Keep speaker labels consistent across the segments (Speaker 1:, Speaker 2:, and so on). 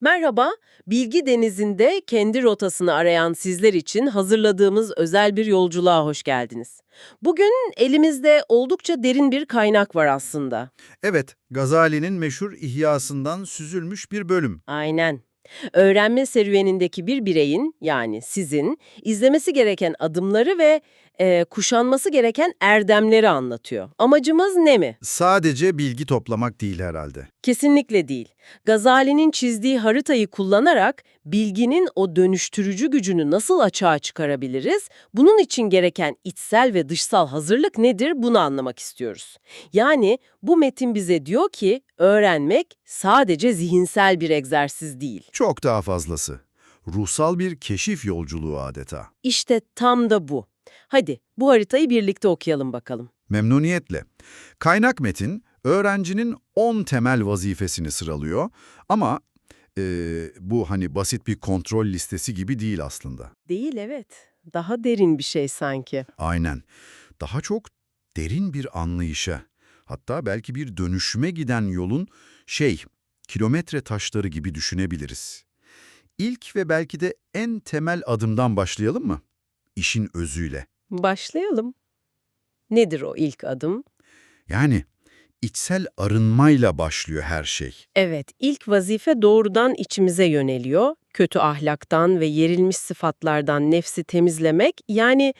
Speaker 1: Merhaba, bilgi denizinde kendi rotasını arayan sizler için hazırladığımız özel bir yolculuğa hoş geldiniz. Bugün elimizde oldukça derin bir kaynak var aslında.
Speaker 2: Evet, Gazali'nin meşhur İhyasından süzülmüş bir bölüm.
Speaker 1: Aynen. Öğrenme serüvenindeki bir bireyin, yani sizin, izlemesi gereken adımları ve e, kuşanması gereken erdemleri anlatıyor. Amacımız ne mi?
Speaker 2: Sadece bilgi toplamak değil herhalde.
Speaker 1: Kesinlikle değil. Gazali'nin çizdiği haritayı kullanarak bilginin o dönüştürücü gücünü nasıl açığa çıkarabiliriz? Bunun için gereken içsel ve dışsal hazırlık nedir bunu anlamak istiyoruz. Yani bu metin bize diyor ki öğrenmek sadece zihinsel bir egzersiz değil.
Speaker 2: Çok daha fazlası. Ruhsal bir keşif yolculuğu adeta.
Speaker 1: İşte tam da bu. Hadi bu haritayı birlikte okuyalım bakalım.
Speaker 2: Memnuniyetle. Kaynak metin, öğrencinin 10 temel vazifesini sıralıyor ama eee, bu hani basit bir kontrol listesi gibi değil aslında.
Speaker 1: Değil evet. Daha derin bir şey sanki.
Speaker 2: Aynen. Daha çok derin bir anlayışa, hatta belki bir dönüşüme giden yolun şey, kilometre taşları gibi düşünebiliriz. İlk ve belki de en temel adımdan başlayalım mı? İşin özüyle.
Speaker 1: Başlayalım. Nedir o ilk adım?
Speaker 2: Yani içsel arınmayla başlıyor her şey.
Speaker 1: Evet, ilk vazife doğrudan içimize yöneliyor. Kötü ahlaktan ve yerilmiş sıfatlardan nefsi temizlemek, yani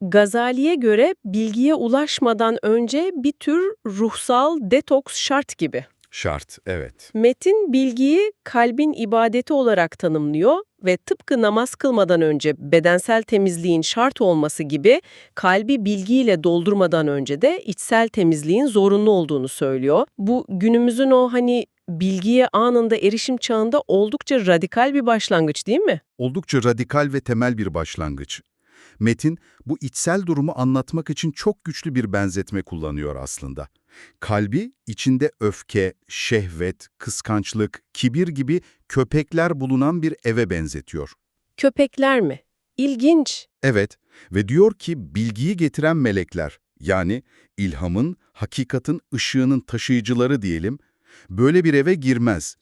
Speaker 1: Gazali'ye göre bilgiye ulaşmadan önce bir tür ruhsal detoks şart gibi.
Speaker 2: Şart, evet.
Speaker 1: Metin bilgiyi kalbin ibadeti olarak tanımlıyor ve tıpkı namaz kılmadan önce bedensel temizliğin şart olması gibi kalbi bilgiyle doldurmadan önce de içsel temizliğin zorunlu olduğunu söylüyor. Bu günümüzün o hani bilgiye anında erişim çağında oldukça radikal bir başlangıç değil mi?
Speaker 2: Oldukça radikal ve temel bir başlangıç. Metin, bu içsel durumu anlatmak için çok güçlü bir benzetme kullanıyor aslında. Kalbi, içinde öfke, şehvet, kıskançlık, kibir gibi köpekler bulunan bir eve benzetiyor.
Speaker 1: Köpekler mi? İlginç.
Speaker 2: Evet ve diyor ki bilgiyi getiren melekler, yani ilhamın, hakikatin ışığının taşıyıcıları diyelim, böyle bir eve girmez.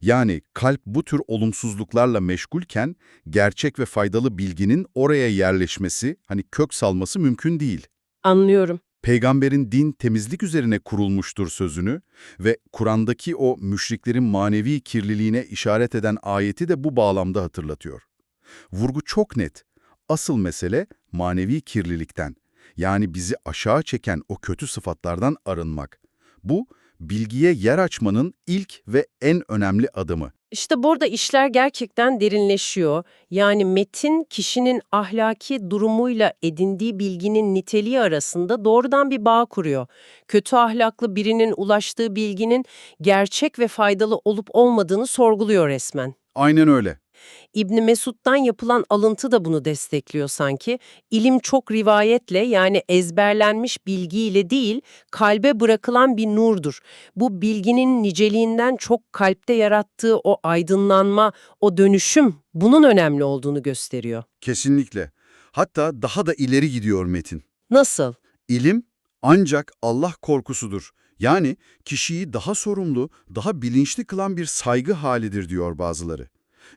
Speaker 2: Yani kalp bu tür olumsuzluklarla meşgulken gerçek ve faydalı bilginin oraya yerleşmesi, hani kök salması mümkün değil.
Speaker 1: Anlıyorum.
Speaker 2: Peygamberin din temizlik üzerine kurulmuştur sözünü ve Kur'an'daki o müşriklerin manevi kirliliğine işaret eden ayeti de bu bağlamda hatırlatıyor. Vurgu çok net. Asıl mesele manevi kirlilikten, yani bizi aşağı çeken o kötü sıfatlardan arınmak. Bu, bilgiye yer açmanın ilk ve en önemli adımı.
Speaker 1: İşte burada işler gerçekten derinleşiyor. Yani metin kişinin ahlaki durumuyla edindiği bilginin niteliği arasında doğrudan bir bağ kuruyor. Kötü ahlaklı birinin ulaştığı bilginin gerçek ve faydalı olup olmadığını sorguluyor resmen.
Speaker 2: Aynen öyle.
Speaker 1: İbni Mesud'dan yapılan alıntı da bunu destekliyor sanki. İlim çok rivayetle yani ezberlenmiş bilgiyle değil, kalbe bırakılan bir nurdur. Bu bilginin niceliğinden çok kalpte yarattığı o aydınlanma, o dönüşüm bunun önemli olduğunu gösteriyor.
Speaker 2: Kesinlikle. Hatta daha da ileri gidiyor Metin.
Speaker 1: Nasıl?
Speaker 2: İlim ancak Allah korkusudur. Yani kişiyi daha sorumlu, daha bilinçli kılan bir saygı halidir diyor bazıları.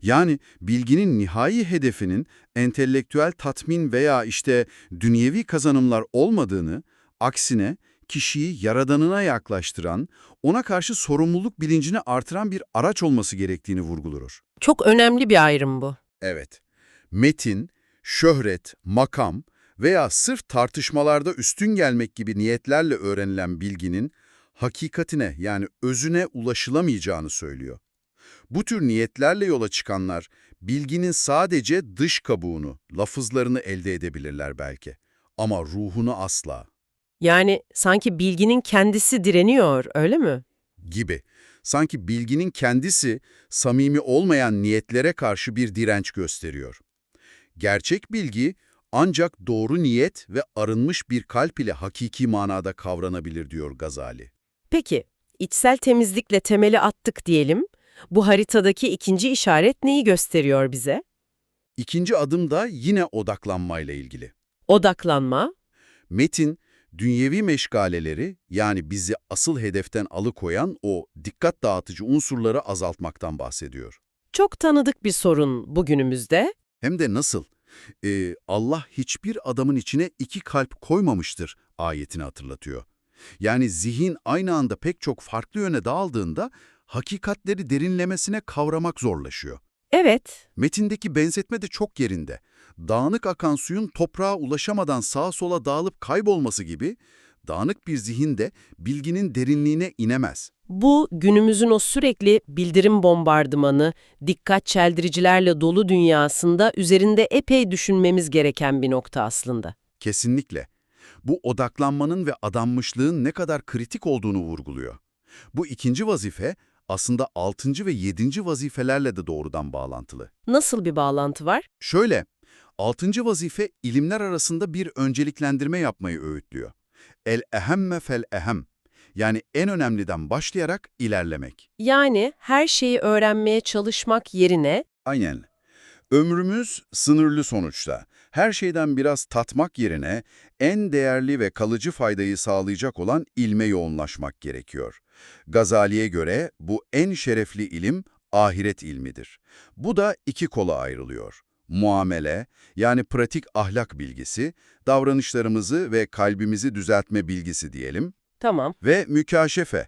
Speaker 2: Yani bilginin nihai hedefinin entelektüel tatmin veya işte dünyevi kazanımlar olmadığını, aksine kişiyi yaradanına yaklaştıran, ona karşı sorumluluk bilincini artıran bir araç olması gerektiğini vurgulur.
Speaker 1: Çok önemli bir ayrım bu.
Speaker 2: Evet, metin, şöhret, makam veya sırf tartışmalarda üstün gelmek gibi niyetlerle öğrenilen bilginin hakikatine yani özüne ulaşılamayacağını söylüyor. Bu tür niyetlerle yola çıkanlar bilginin sadece dış kabuğunu, lafızlarını elde edebilirler belki ama ruhunu asla
Speaker 1: Yani sanki bilginin kendisi direniyor, öyle mi?
Speaker 2: gibi. Sanki bilginin kendisi samimi olmayan niyetlere karşı bir direnç gösteriyor. Gerçek bilgi ancak doğru niyet ve arınmış bir kalp ile hakiki manada kavranabilir diyor Gazali.
Speaker 1: Peki, içsel temizlikle temeli attık diyelim. Bu haritadaki ikinci işaret neyi gösteriyor bize?
Speaker 2: İkinci adım da yine odaklanmayla ilgili.
Speaker 1: Odaklanma.
Speaker 2: Metin, dünyevi meşgaleleri yani bizi asıl hedeften alıkoyan o dikkat dağıtıcı unsurları azaltmaktan bahsediyor.
Speaker 1: Çok tanıdık bir sorun bugünümüzde.
Speaker 2: Hem de nasıl? Ee, Allah hiçbir adamın içine iki kalp koymamıştır ayetini hatırlatıyor. Yani zihin aynı anda pek çok farklı yöne dağıldığında hakikatleri derinlemesine kavramak zorlaşıyor.
Speaker 1: Evet,
Speaker 2: Metindeki benzetme de çok yerinde. Dağınık akan suyun toprağa ulaşamadan sağa sola dağılıp kaybolması gibi, dağınık bir zihin de bilginin derinliğine inemez.
Speaker 1: bu günümüzün o sürekli bildirim bombardımanı, dikkat çeldiricilerle dolu dünyasında üzerinde epey düşünmemiz gereken bir nokta aslında.
Speaker 2: Kesinlikle. Bu odaklanmanın ve adanmışlığın ne kadar kritik olduğunu vurguluyor. Bu ikinci vazife aslında altıncı ve yedinci vazifelerle de doğrudan bağlantılı.
Speaker 1: Nasıl bir bağlantı var?
Speaker 2: Şöyle, altıncı vazife ilimler arasında bir önceliklendirme yapmayı öğütlüyor. El-ehemme fel-ehem. Yani en önemliden başlayarak ilerlemek.
Speaker 1: Yani her şeyi öğrenmeye çalışmak yerine
Speaker 2: Aynen. Ömrümüz sınırlı sonuçta. Her şeyden biraz tatmak yerine en değerli ve kalıcı faydayı sağlayacak olan ilme yoğunlaşmak gerekiyor. Gazali'ye göre bu en şerefli ilim ahiret ilmidir. Bu da iki kola ayrılıyor. Muamele, yani pratik ahlak bilgisi, davranışlarımızı ve kalbimizi düzeltme bilgisi diyelim
Speaker 1: tamam
Speaker 2: ve mükaşefe.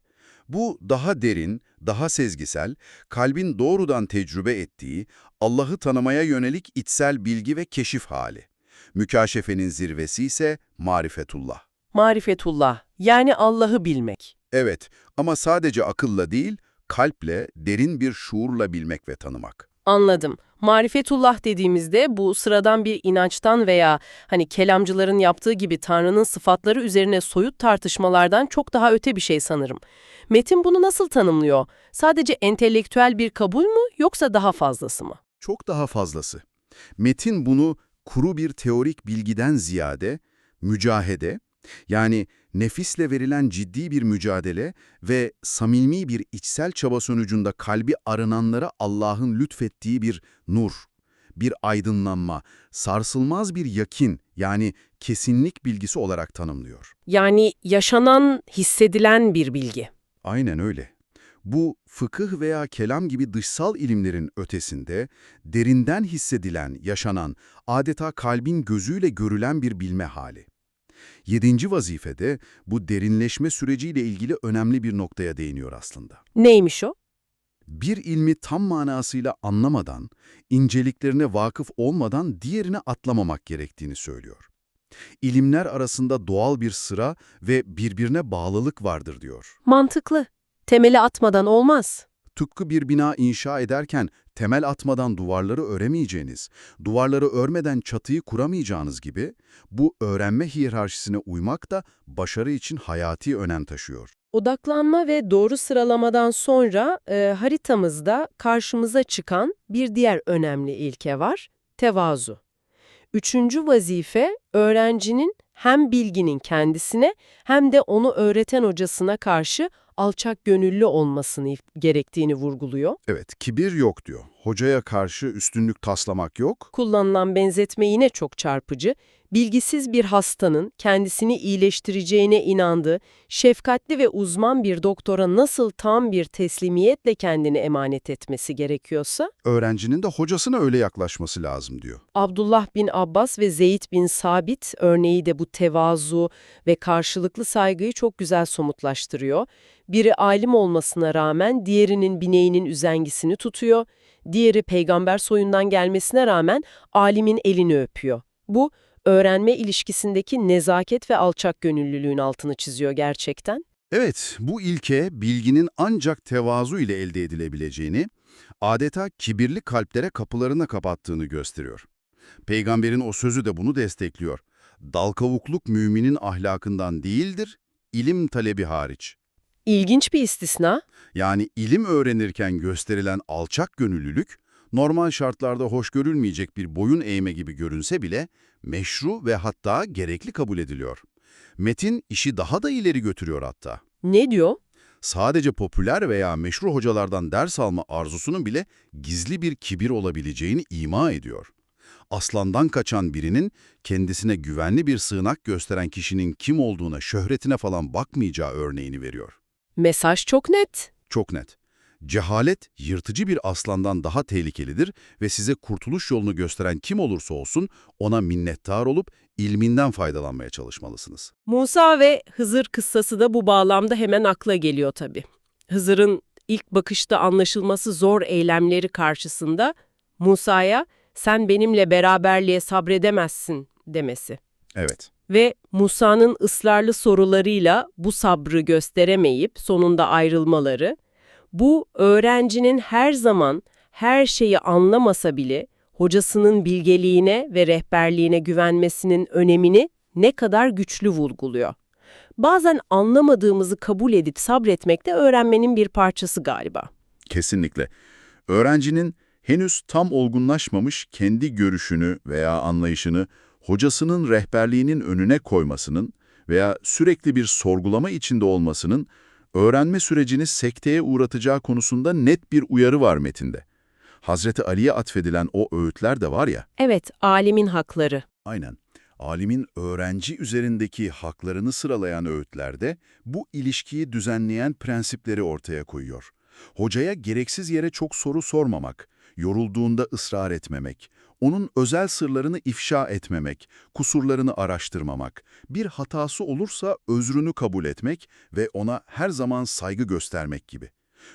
Speaker 2: Bu daha derin, daha sezgisel, kalbin doğrudan tecrübe ettiği, Allah'ı tanımaya yönelik içsel bilgi ve keşif hali. Mükaşefenin zirvesi ise marifetullah.
Speaker 1: marifetullah yani Allah'ı bilmek.
Speaker 2: Evet ama sadece akılla değil, kalple, derin bir şuurla bilmek ve tanımak.
Speaker 1: Anladım. Marifetullah dediğimizde bu sıradan bir inançtan veya hani kelamcıların yaptığı gibi Tanrı'nın sıfatları üzerine soyut tartışmalardan çok daha öte bir şey sanırım. Metin bunu nasıl tanımlıyor? Sadece entelektüel bir kabul mü yoksa daha fazlası mı?
Speaker 2: Çok daha fazlası. Metin bunu kuru bir teorik bilgiden ziyade mücahede, yani nefisle verilen ciddi bir mücadele ve samimi bir içsel çaba sonucunda kalbi arınanlara Allah'ın lütfettiği bir nur, bir aydınlanma, sarsılmaz bir yakin yani kesinlik bilgisi olarak tanımlıyor.
Speaker 1: Yani yaşanan, hissedilen bir bilgi.
Speaker 2: Aynen öyle. Bu fıkıh veya kelam gibi dışsal ilimlerin ötesinde derinden hissedilen, yaşanan, adeta kalbin gözüyle görülen bir bilme hali. Yedinci vazifede bu derinleşme süreciyle ilgili önemli bir noktaya değiniyor aslında.
Speaker 1: Neymiş o?
Speaker 2: Bir ilmi tam manasıyla anlamadan, inceliklerine vakıf olmadan diğerini atlamamak gerektiğini söylüyor. İlimler arasında doğal bir sıra ve birbirine bağlılık vardır diyor.
Speaker 1: Mantıklı. Temeli atmadan olmaz.
Speaker 2: Tıpkı bir bina inşa ederken temel atmadan duvarları öremeyeceğiniz, duvarları örmeden çatıyı kuramayacağınız gibi bu öğrenme hiyerarşisine uymak da başarı için hayati önem taşıyor.
Speaker 1: Odaklanma ve doğru sıralamadan sonra e, haritamızda karşımıza çıkan bir diğer önemli ilke var, tevazu. Üçüncü vazife, öğrencinin hem bilginin kendisine hem de onu öğreten hocasına karşı alçak gönüllü olmasını gerektiğini vurguluyor.
Speaker 2: Evet, kibir yok diyor. Hocaya karşı üstünlük taslamak yok.
Speaker 1: Kullanılan benzetme yine çok çarpıcı. Bilgisiz bir hastanın kendisini iyileştireceğine inandığı, şefkatli ve uzman bir doktora nasıl tam bir teslimiyetle kendini emanet etmesi gerekiyorsa,
Speaker 2: Öğrencinin de hocasına öyle yaklaşması lazım diyor.
Speaker 1: Abdullah bin Abbas ve Zeyd bin Sabit örneği de bu tevazu ve karşılıklı saygıyı çok güzel somutlaştırıyor. Biri alim olmasına rağmen diğerinin bineğinin üzengisini tutuyor, diğeri peygamber soyundan gelmesine rağmen alimin elini öpüyor. Bu, öğrenme ilişkisindeki nezaket ve alçak gönüllülüğün altını çiziyor gerçekten.
Speaker 2: Evet, bu ilke bilginin ancak tevazu ile elde edilebileceğini, adeta kibirli kalplere kapılarını kapattığını gösteriyor. Peygamberin o sözü de bunu destekliyor. Dal kavukluk müminin ahlakından değildir, ilim talebi hariç.
Speaker 1: İlginç bir istisna.
Speaker 2: Yani ilim öğrenirken gösterilen alçak gönüllülük, normal şartlarda hoş görülmeyecek bir boyun eğme gibi görünse bile meşru ve hatta gerekli kabul ediliyor. Metin işi daha da ileri götürüyor hatta.
Speaker 1: Ne diyor?
Speaker 2: Sadece popüler veya meşru hocalardan ders alma arzusunun bile gizli bir kibir olabileceğini ima ediyor. Aslandan kaçan birinin kendisine güvenli bir sığınak gösteren kişinin kim olduğuna, şöhretine falan bakmayacağı örneğini veriyor.
Speaker 1: Mesaj çok net.
Speaker 2: Çok net. Cehalet, yırtıcı bir aslandan daha tehlikelidir ve size kurtuluş yolunu gösteren kim olursa olsun ona minnettar olup ilminden faydalanmaya çalışmalısınız.
Speaker 1: Musa ve Hızır kıssası da bu bağlamda hemen akla geliyor tabii. Hızır'ın ilk bakışta anlaşılması zor eylemleri karşısında Musa'ya sen benimle beraberliğe sabredemezsin demesi.
Speaker 2: Evet.
Speaker 1: Ve Musa'nın ısrarlı sorularıyla bu sabrı gösteremeyip sonunda ayrılmaları, bu öğrencinin her zaman her şeyi anlamasa bile hocasının bilgeliğine ve rehberliğine güvenmesinin önemini ne kadar güçlü vurguluyor. Bazen anlamadığımızı kabul edip sabretmek de öğrenmenin bir parçası galiba.
Speaker 2: Kesinlikle. Öğrencinin henüz tam olgunlaşmamış kendi görüşünü veya anlayışını hocasının rehberliğinin önüne koymasının veya sürekli bir sorgulama içinde olmasının öğrenme sürecini sekteye uğratacağı konusunda net bir uyarı var metinde. Hazreti Ali'ye atfedilen o öğütler de var ya,
Speaker 1: Evet, alimin hakları.
Speaker 2: aynen. Alimin öğrenci üzerindeki haklarını sıralayan öğütlerde bu ilişkiyi düzenleyen prensipleri ortaya koyuyor. Hocaya gereksiz yere çok soru sormamak, yorulduğunda ısrar etmemek, onun özel sırlarını ifşa etmemek, kusurlarını araştırmamak, bir hatası olursa özrünü kabul etmek ve ona her zaman saygı göstermek gibi.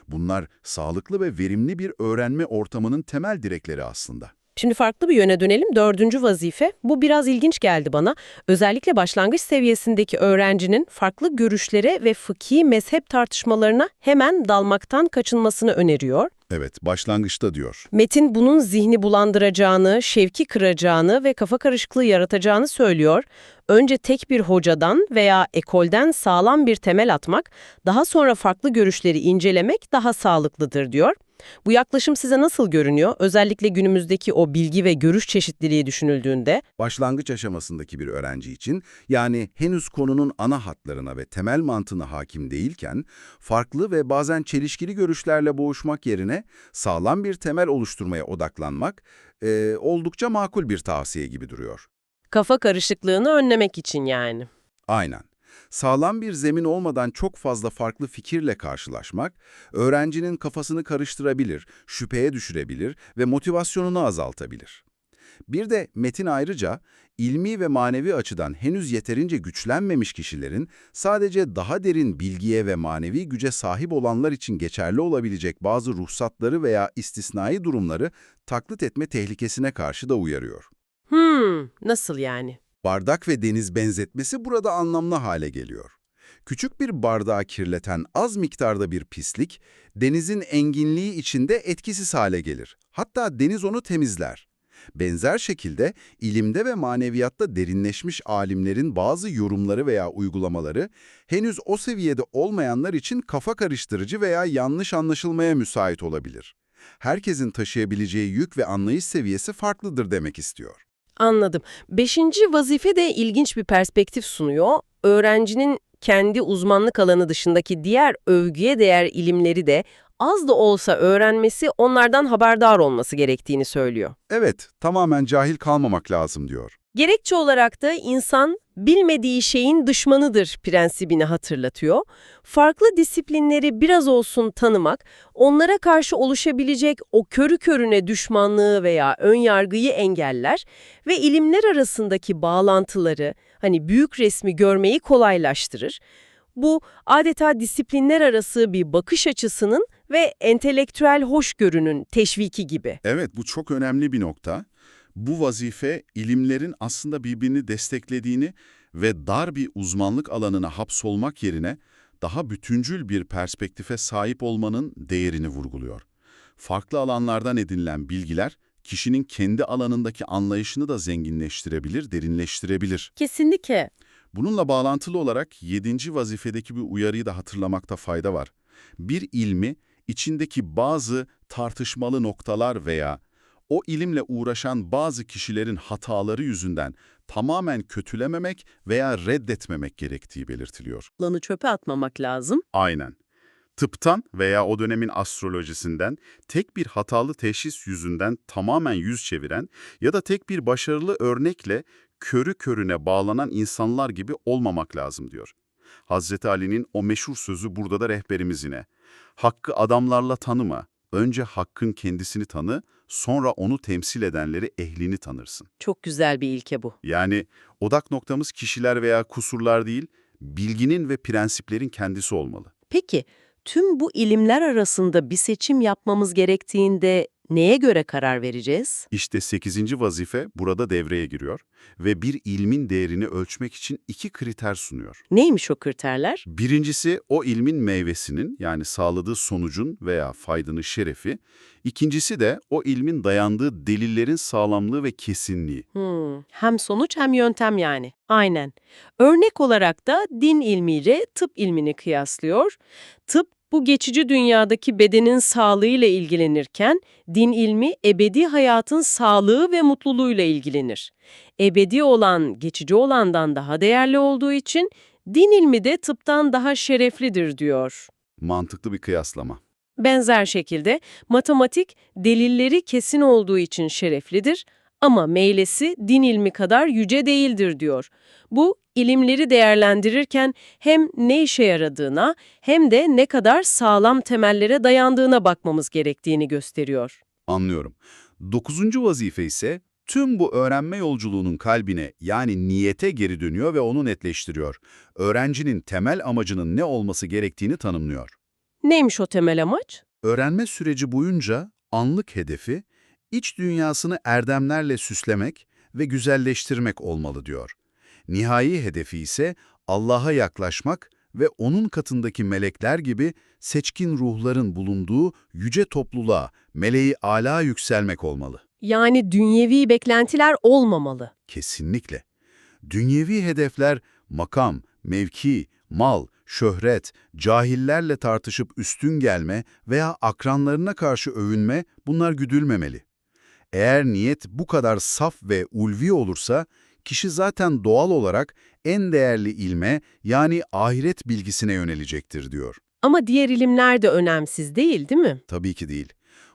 Speaker 2: Bunlar sağlıklı ve verimli bir öğrenme ortamının temel direkleri aslında.
Speaker 1: Şimdi farklı bir yöne dönelim. Dördüncü vazife. Bu biraz ilginç geldi bana. Özellikle başlangıç seviyesindeki öğrencinin farklı görüşlere ve fıkhi mezhep tartışmalarına hemen dalmaktan kaçınmasını öneriyor.
Speaker 2: Evet, başlangıçta diyor.
Speaker 1: Metin bunun zihni bulandıracağını, şevki kıracağını ve kafa karışıklığı yaratacağını söylüyor. Önce tek bir hocadan veya ekolden sağlam bir temel atmak, daha sonra farklı görüşleri incelemek daha sağlıklıdır diyor. Bu yaklaşım size nasıl görünüyor? Özellikle günümüzdeki o bilgi ve görüş çeşitliliği düşünüldüğünde.
Speaker 2: Başlangıç aşamasındaki bir öğrenci için, yani henüz konunun ana hatlarına ve temel mantığına hakim değilken, farklı ve bazen çelişkili görüşlerle boğuşmak yerine sağlam bir temel oluşturmaya odaklanmak e, oldukça makul bir tavsiye gibi duruyor.
Speaker 1: Kafa karışıklığını önlemek için yani.
Speaker 2: Aynen. Sağlam bir zemin olmadan çok fazla farklı fikirle karşılaşmak, öğrencinin kafasını karıştırabilir, şüpheye düşürebilir ve motivasyonunu azaltabilir. Bir de metin ayrıca, ilmi ve manevi açıdan henüz yeterince güçlenmemiş kişilerin sadece daha derin bilgiye ve manevi güce sahip olanlar için geçerli olabilecek bazı ruhsatları veya istisnai durumları taklit etme tehlikesine karşı da uyarıyor.
Speaker 1: Hmm, nasıl yani?
Speaker 2: Bardak ve deniz benzetmesi burada anlamlı hale geliyor. Küçük bir bardağı kirleten az miktarda bir pislik, denizin enginliği içinde etkisiz hale gelir. Hatta deniz onu temizler. Benzer şekilde ilimde ve maneviyatta derinleşmiş alimlerin bazı yorumları veya uygulamaları henüz o seviyede olmayanlar için kafa karıştırıcı veya yanlış anlaşılmaya müsait olabilir. Herkesin taşıyabileceği yük ve anlayış seviyesi farklıdır demek istiyor.
Speaker 1: Anladım. Beşinci vazife de ilginç bir perspektif sunuyor. Öğrencinin kendi uzmanlık alanı dışındaki diğer övgüye değer ilimleri de az da olsa öğrenmesi, onlardan haberdar olması gerektiğini söylüyor.
Speaker 2: Evet, tamamen cahil kalmamak lazım diyor.
Speaker 1: Gerekçe olarak da insan bilmediği şeyin düşmanıdır prensibini hatırlatıyor. Farklı disiplinleri biraz olsun tanımak, onlara karşı oluşabilecek o körü körüne düşmanlığı veya önyargıyı engeller ve ilimler arasındaki bağlantıları, hani büyük resmi görmeyi kolaylaştırır. Bu adeta disiplinler arası bir bakış açısının ve entelektüel hoşgörünün teşviki gibi.
Speaker 2: Evet, bu çok önemli bir nokta. Bu vazife ilimlerin aslında birbirini desteklediğini ve dar bir uzmanlık alanına hapsolmak yerine daha bütüncül bir perspektife sahip olmanın değerini vurguluyor. Farklı alanlardan edinilen bilgiler kişinin kendi alanındaki anlayışını da zenginleştirebilir, derinleştirebilir.
Speaker 1: Kesinlikle.
Speaker 2: Bununla bağlantılı olarak 7. vazifedeki bir uyarıyı da hatırlamakta fayda var. Bir ilmi içindeki bazı tartışmalı noktalar veya o ilimle uğraşan bazı kişilerin hataları yüzünden tamamen kötülememek veya reddetmemek gerektiği belirtiliyor.
Speaker 1: Lanı çöpe atmamak lazım.
Speaker 2: Aynen. Tıptan veya o dönemin astrolojisinden tek bir hatalı teşhis yüzünden tamamen yüz çeviren ya da tek bir başarılı örnekle körü körüne bağlanan insanlar gibi olmamak lazım diyor. Hazreti Ali'nin o meşhur sözü burada da rehberimiz yine. Hakkı adamlarla tanıma. Önce hakkın kendisini tanı, sonra onu temsil edenleri ehlini tanırsın.
Speaker 1: Çok güzel bir ilke bu.
Speaker 2: Yani odak noktamız kişiler veya kusurlar değil, bilginin ve prensiplerin kendisi olmalı.
Speaker 1: Peki, tüm bu ilimler arasında bir seçim yapmamız gerektiğinde neye göre karar vereceğiz?
Speaker 2: İşte 8. vazife burada devreye giriyor ve bir ilmin değerini ölçmek için iki kriter sunuyor.
Speaker 1: Neymiş o kriterler?
Speaker 2: Birincisi o ilmin meyvesinin yani sağladığı sonucun veya faydanın şerefi. İkincisi de o ilmin dayandığı delillerin sağlamlığı ve kesinliği.
Speaker 1: Hmm, hem sonuç hem yöntem yani. Aynen. Örnek olarak da din ilmiyle tıp ilmini kıyaslıyor. Tıp bu geçici dünyadaki bedenin sağlığıyla ilgilenirken din ilmi ebedi hayatın sağlığı ve mutluluğuyla ilgilenir. Ebedi olan geçici olandan daha değerli olduğu için din ilmi de tıptan daha şereflidir diyor.
Speaker 2: Mantıklı bir kıyaslama.
Speaker 1: Benzer şekilde matematik delilleri kesin olduğu için şereflidir ama meylesi din ilmi kadar yüce değildir diyor. Bu ilimleri değerlendirirken hem ne işe yaradığına hem de ne kadar sağlam temellere dayandığına bakmamız gerektiğini gösteriyor.
Speaker 2: Anlıyorum. Dokuzuncu vazife ise tüm bu öğrenme yolculuğunun kalbine yani niyete geri dönüyor ve onu netleştiriyor. Öğrencinin temel amacının ne olması gerektiğini tanımlıyor.
Speaker 1: Neymiş o temel amaç?
Speaker 2: Öğrenme süreci boyunca anlık hedefi, iç dünyasını erdemlerle süslemek ve güzelleştirmek olmalı diyor. Nihai hedefi ise Allah'a yaklaşmak ve onun katındaki melekler gibi seçkin ruhların bulunduğu yüce topluluğa, meleği âlâ yükselmek olmalı.
Speaker 1: Yani dünyevi beklentiler olmamalı.
Speaker 2: Kesinlikle. Dünyevi hedefler makam, mevki, mal, şöhret, cahillerle tartışıp üstün gelme veya akranlarına karşı övünme bunlar güdülmemeli. Eğer niyet bu kadar saf ve ulvi olursa, kişi zaten doğal olarak en değerli ilme yani ahiret bilgisine yönelecektir diyor.
Speaker 1: Ama diğer ilimler de önemsiz değil değil mi?
Speaker 2: Tabii ki değil.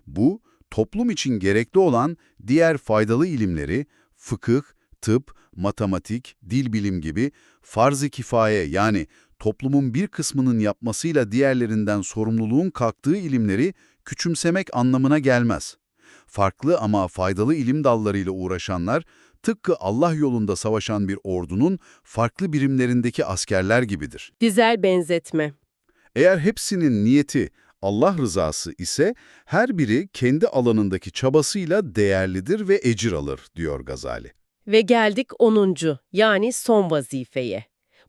Speaker 2: Bu, toplum için gerekli olan diğer faydalı ilimleri, fıkıh, tıp, matematik, dil bilim gibi farz-ı kifaye yani toplumun bir kısmının yapmasıyla diğerlerinden sorumluluğun kalktığı ilimleri küçümsemek anlamına gelmez. Farklı ama faydalı ilim dallarıyla uğraşanlar, tıpkı Allah yolunda savaşan bir ordunun farklı birimlerindeki askerler gibidir.
Speaker 1: Güzel benzetme.
Speaker 2: Eğer hepsinin niyeti Allah rızası ise her biri kendi alanındaki çabasıyla değerlidir ve ecir alır, diyor Gazali.
Speaker 1: Ve geldik 10. yani son vazifeye.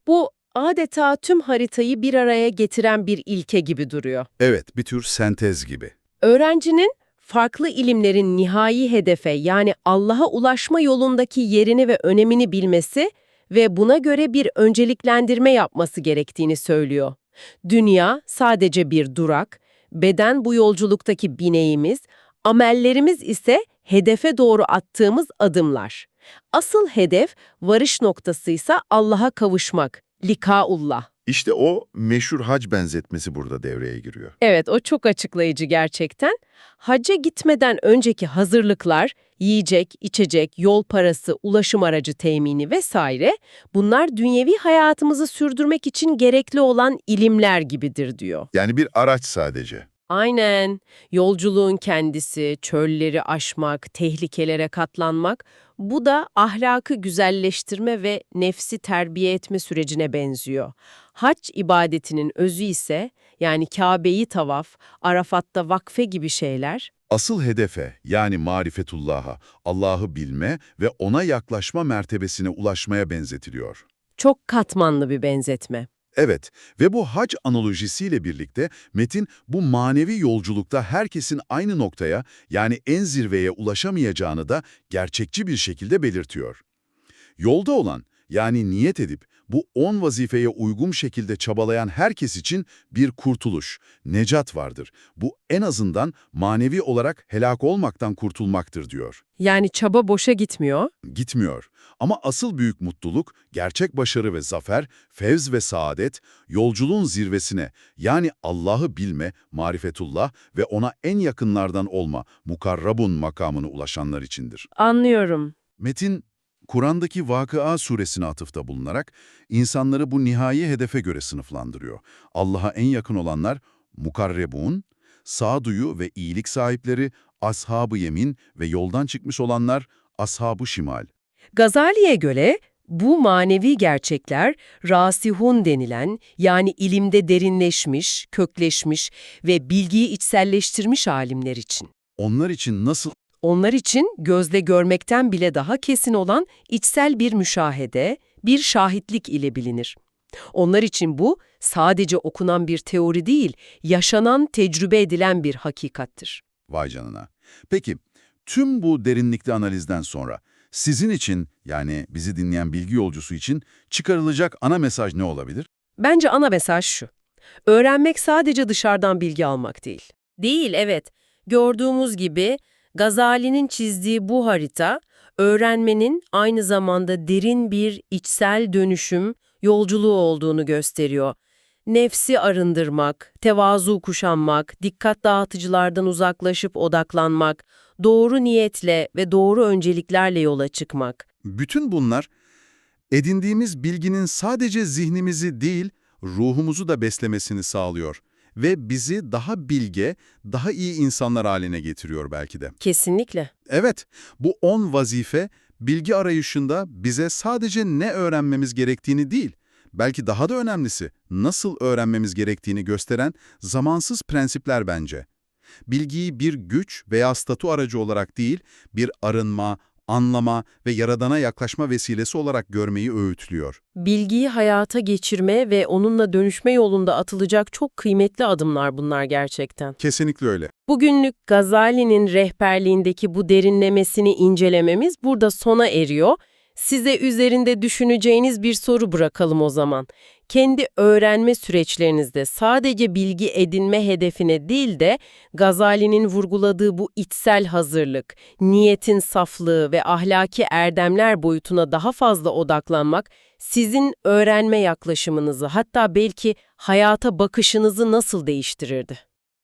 Speaker 1: Bu adeta tüm haritayı bir araya getiren bir ilke gibi duruyor.
Speaker 2: Evet, bir tür sentez gibi.
Speaker 1: Öğrencinin farklı ilimlerin nihai hedefe yani Allah'a ulaşma yolundaki yerini ve önemini bilmesi ve buna göre bir önceliklendirme yapması gerektiğini söylüyor. Dünya sadece bir durak, beden bu yolculuktaki bineğimiz, amellerimiz ise hedefe doğru attığımız adımlar. Asıl hedef, varış noktasıysa Allah'a kavuşmak, likaullah.
Speaker 3: İşte o meşhur hac benzetmesi burada devreye giriyor.
Speaker 1: Evet, o çok açıklayıcı gerçekten. Hacca gitmeden önceki hazırlıklar, yiyecek, içecek, yol parası, ulaşım aracı temini vesaire, bunlar dünyevi hayatımızı sürdürmek için gerekli olan ilimler gibidir diyor.
Speaker 3: Yani bir araç sadece.
Speaker 1: Aynen. Yolculuğun kendisi, çölleri aşmak, tehlikelere katlanmak, bu da ahlakı güzelleştirme ve nefsi terbiye etme sürecine benziyor. Hac ibadetinin özü ise, yani Kabe'yi tavaf, Arafat'ta vakfe gibi şeyler,
Speaker 2: Asıl hedefe yani marifetullah'a, Allah'ı bilme ve ona yaklaşma mertebesine ulaşmaya benzetiliyor.
Speaker 1: çok katmanlı bir benzetme.
Speaker 2: Evet ve bu hac analojisiyle birlikte metin bu manevi yolculukta herkesin aynı noktaya yani en zirveye ulaşamayacağını da gerçekçi bir şekilde belirtiyor. Yolda olan yani niyet edip bu on vazifeye uygun şekilde çabalayan herkes için bir kurtuluş, necat vardır. Bu en azından manevi olarak helak olmaktan kurtulmaktır diyor.
Speaker 1: Yani çaba boşa gitmiyor.
Speaker 2: Gitmiyor. Ama asıl büyük mutluluk, gerçek başarı ve zafer, fevz ve saadet, yolculuğun zirvesine yani Allah'ı bilme, marifetullah ve ona en yakınlardan olma, mukarrabun makamına ulaşanlar içindir.
Speaker 1: Anlıyorum.
Speaker 2: Metin Kur'an'daki Vakıa suresine atıfta bulunarak insanları bu nihai hedefe göre sınıflandırıyor. Allah'a en yakın olanlar mukarrebun, sağduyu ve iyilik sahipleri, ashab-ı yemin ve yoldan çıkmış olanlar ashab-ı şimal.
Speaker 1: Gazali'ye göre bu manevi gerçekler rasihun denilen yani ilimde derinleşmiş, kökleşmiş ve bilgiyi içselleştirmiş alimler için.
Speaker 2: Onlar için nasıl
Speaker 1: Onlar için gözle görmekten bile daha kesin olan içsel bir müşahede, bir şahitlik ile bilinir. Onlar için bu sadece okunan bir teori değil, yaşanan, tecrübe edilen bir hakikattir.
Speaker 2: Vay canına. Peki, tüm bu derinlikli analizden sonra sizin için yani bizi dinleyen bilgi yolcusu için çıkarılacak ana mesaj ne olabilir?
Speaker 1: Bence ana mesaj şu. Öğrenmek sadece dışarıdan bilgi almak değil. Değil, evet. Gördüğümüz gibi Gazali'nin çizdiği bu harita, öğrenmenin aynı zamanda derin bir içsel dönüşüm yolculuğu olduğunu gösteriyor. Nefsi arındırmak, tevazu kuşanmak, dikkat dağıtıcılardan uzaklaşıp odaklanmak, doğru niyetle ve doğru önceliklerle yola çıkmak.
Speaker 2: Bütün bunlar edindiğimiz bilginin sadece zihnimizi değil, ruhumuzu da beslemesini sağlıyor ve bizi daha bilge, daha iyi insanlar haline getiriyor belki de.
Speaker 1: Kesinlikle.
Speaker 2: Evet, bu 10 vazife bilgi arayışında bize sadece ne öğrenmemiz gerektiğini değil, belki daha da önemlisi nasıl öğrenmemiz gerektiğini gösteren zamansız prensipler bence. Bilgiyi bir güç veya statü aracı olarak değil, bir arınma, anlama ve yaradana yaklaşma vesilesi olarak görmeyi öğütlüyor.
Speaker 1: Bilgiyi hayata geçirme ve onunla dönüşme yolunda atılacak çok kıymetli adımlar bunlar gerçekten.
Speaker 2: Kesinlikle öyle.
Speaker 1: Bugünlük Gazali'nin rehberliğindeki bu derinlemesini incelememiz burada sona eriyor. Size üzerinde düşüneceğiniz bir soru bırakalım o zaman. Kendi öğrenme süreçlerinizde sadece bilgi edinme hedefine değil de Gazali'nin vurguladığı bu içsel hazırlık, niyetin saflığı ve ahlaki erdemler boyutuna daha fazla odaklanmak sizin öğrenme yaklaşımınızı hatta belki hayata bakışınızı nasıl değiştirirdi?